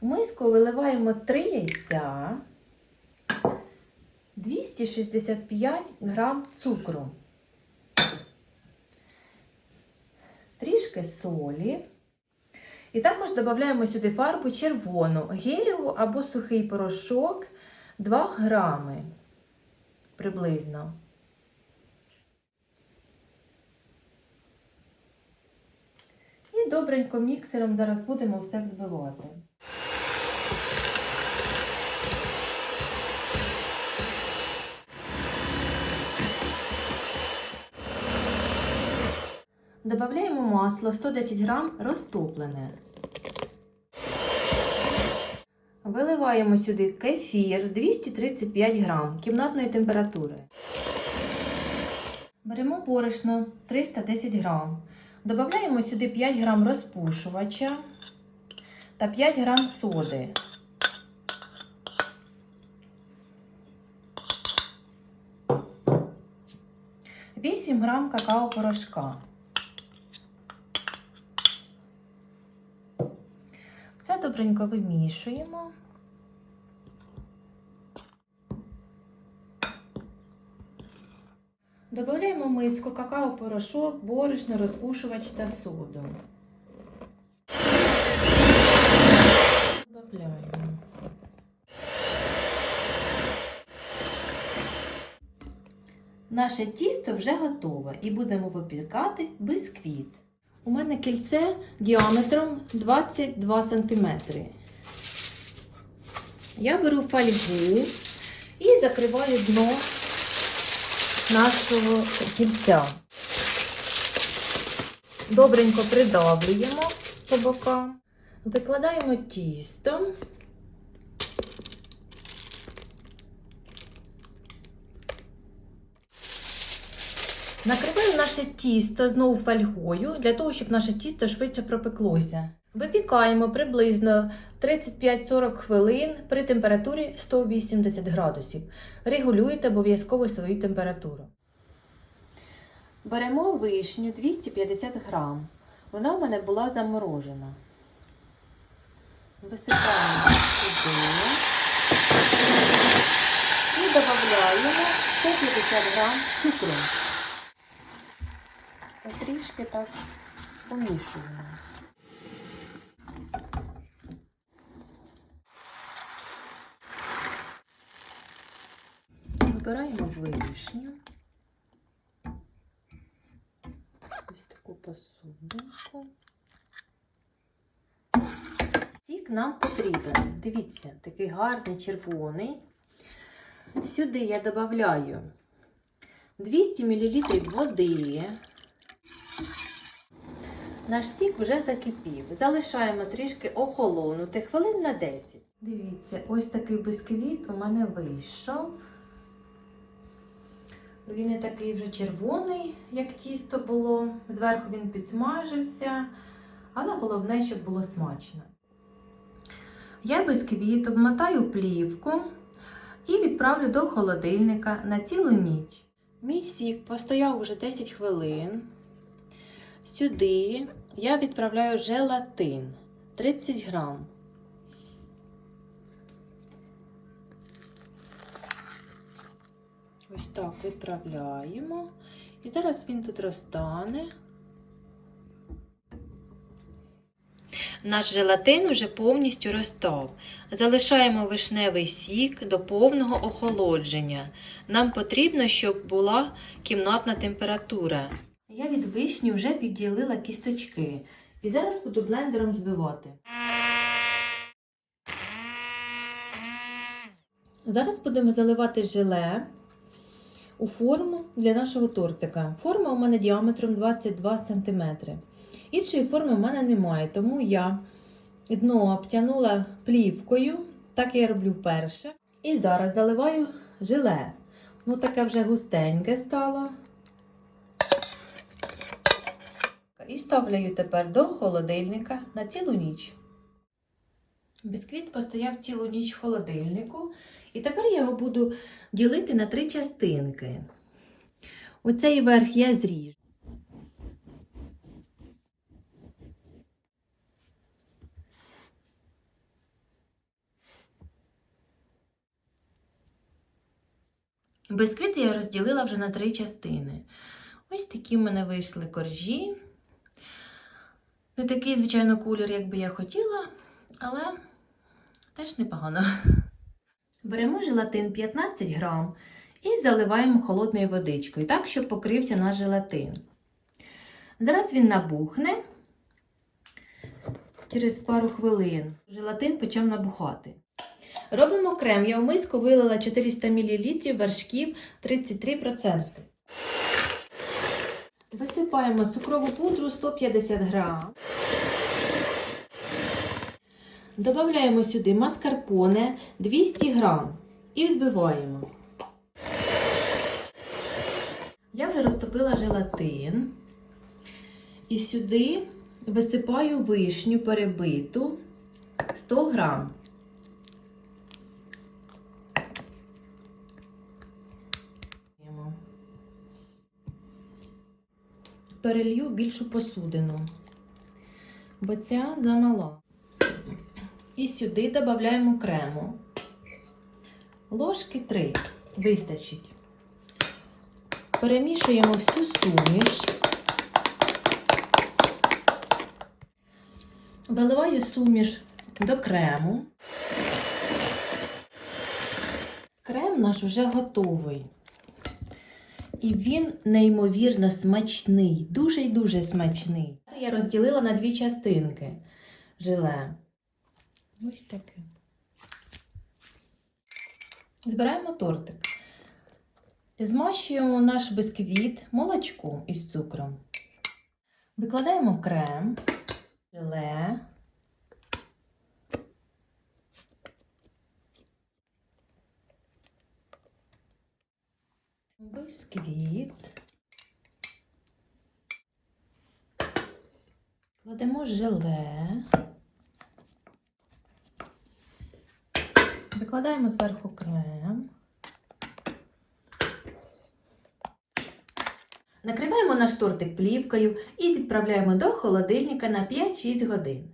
миску виливаємо 3 яйця, 265 грам цукру, трішки солі. І також додаємо сюди фарбу червону, геліву або сухий порошок 2 грами приблизно. Добренько міксером зараз будемо все взбивати. Добавляємо масло 110 грам розтоплене. Виливаємо сюди кефір 235 грам кімнатної температури. Беремо борошно 310 грам. Додаємо сюди 5 грам розпушувача та 5 грам соди. Вісім грам какао-порошка. Все добренько вимішуємо. Додаємо в миску какао-порошок, борошно, розпушувач та соду. Додаємо. Наше тісто вже готове і будемо випікати бисквіт. У мене кільце діаметром 22 см. Я беру фольгу і закриваю дно нашого кільця. Добренько придавлюємо по бокам, викладаємо тісто. Накриваю наше тісто знову фольгою, для того, щоб наше тісто швидше пропеклося. Випікаємо приблизно 35-40 хвилин при температурі 180 градусів. Регулюйте обов'язково свою температуру. Беремо вишню 250 грам. Вона в мене була заморожена. Висипаємо сюди і додаємо 150 грам цукру. Трішки так помішуємо. Вибираємо вишню. Ось таку посудинку. Сік нам потрібен. Дивіться, такий гарний червоний. Сюди я додаю 200 мл води. Наш сік вже закипів. Залишаємо трішки охолонути хвилин на 10. Дивіться, ось такий бисквіт у мене вийшов. Він не такий вже червоний, як тісто було. Зверху він підсмажився, але головне, щоб було смачно. Я бисквіт обмотаю плівку і відправлю до холодильника на цілу ніч. Мій сік постояв уже 10 хвилин. Сюди я відправляю желатин 30 грам. Ось так відправляємо. І зараз він тут розтане. Наш желатин вже повністю розтав. Залишаємо вишневий сік до повного охолодження. Нам потрібно, щоб була кімнатна температура. Я від вишні вже відділила кісточки. І зараз буду блендером збивати. Зараз будемо заливати желе у форму для нашого тортика. Форма у мене діаметром 22 см. Іншої форми в мене немає, тому я дно обтянула плівкою, так я роблю вперше. І зараз заливаю желе. Ну, таке вже густеньке стало. і ставлю тепер до холодильника на цілу ніч. Бісквіт постояв цілу ніч в холодильнику, і тепер я його буду ділити на три частинки. Оцей верх я зріжу. Бисквіт я розділила вже на три частини. Ось такі в мене вийшли коржі. Не такий, звичайно, колір, як би я хотіла, але теж непогано. Беремо желатин 15 грам і заливаємо холодною водичкою, так, щоб покрився наш желатин. Зараз він набухне через пару хвилин. Желатин почав набухати. Робимо крем. Я в миску вилила 400 мл вершків 33%. Висипаємо цукрову пудру 150 грам. Додаємо сюди маскарпоне 200 грам і взбиваємо. Я вже розтопила желатин. І сюди висипаю вишню перебиту 100 грам. Перелью більшу посудину, бо ця замала. І сюди додаємо крему. Ложки 3 вистачить. Перемішуємо всю суміш. Виливаю суміш до крему. Крем наш вже готовий. І він неймовірно смачний, дуже й дуже смачний. Я розділила на дві частинки желе. Ось таке. Збираємо тортик. Змащуємо наш бисквіт молочком із цукром. Викладаємо крем, желе. Бисквіт. Кладемо желе. Викладаємо зверху крем. Накриваємо наш тортик плівкою і відправляємо до холодильника на 5-6 годин.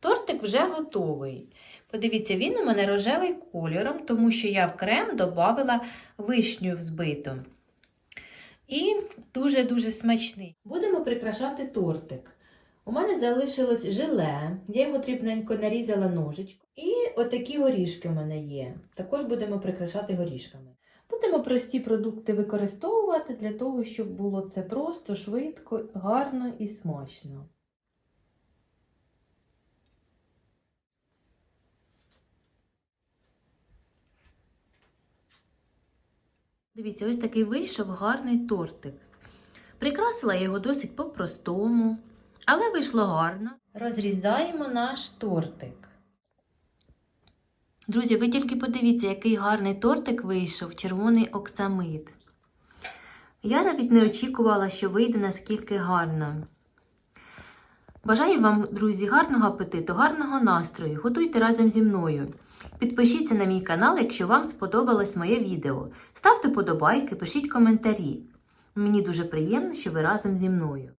Тортик вже готовий. Подивіться, він у мене рожевий кольором, тому що я в крем додала вишню взбиту. І дуже-дуже смачний. Будемо прикрашати тортик. У мене залишилось желе, я його дрібненько нарізала ножичком. І отакі горішки в мене є. Також будемо прикрашати горішками. Будемо прості продукти використовувати для того, щоб було це просто, швидко, гарно і смачно. Дивіться, ось такий вийшов гарний тортик. Прикрасила його досить по-простому, але вийшло гарно. Розрізаємо наш тортик. Друзі, ви тільки подивіться, який гарний тортик вийшов, червоний оксамит. Я навіть не очікувала, що вийде наскільки гарно. Бажаю вам, друзі, гарного апетиту, гарного настрою. Готуйте разом зі мною. Підпишіться на мій канал, якщо вам сподобалось моє відео. Ставте подобайки, пишіть коментарі. Мені дуже приємно, що ви разом зі мною.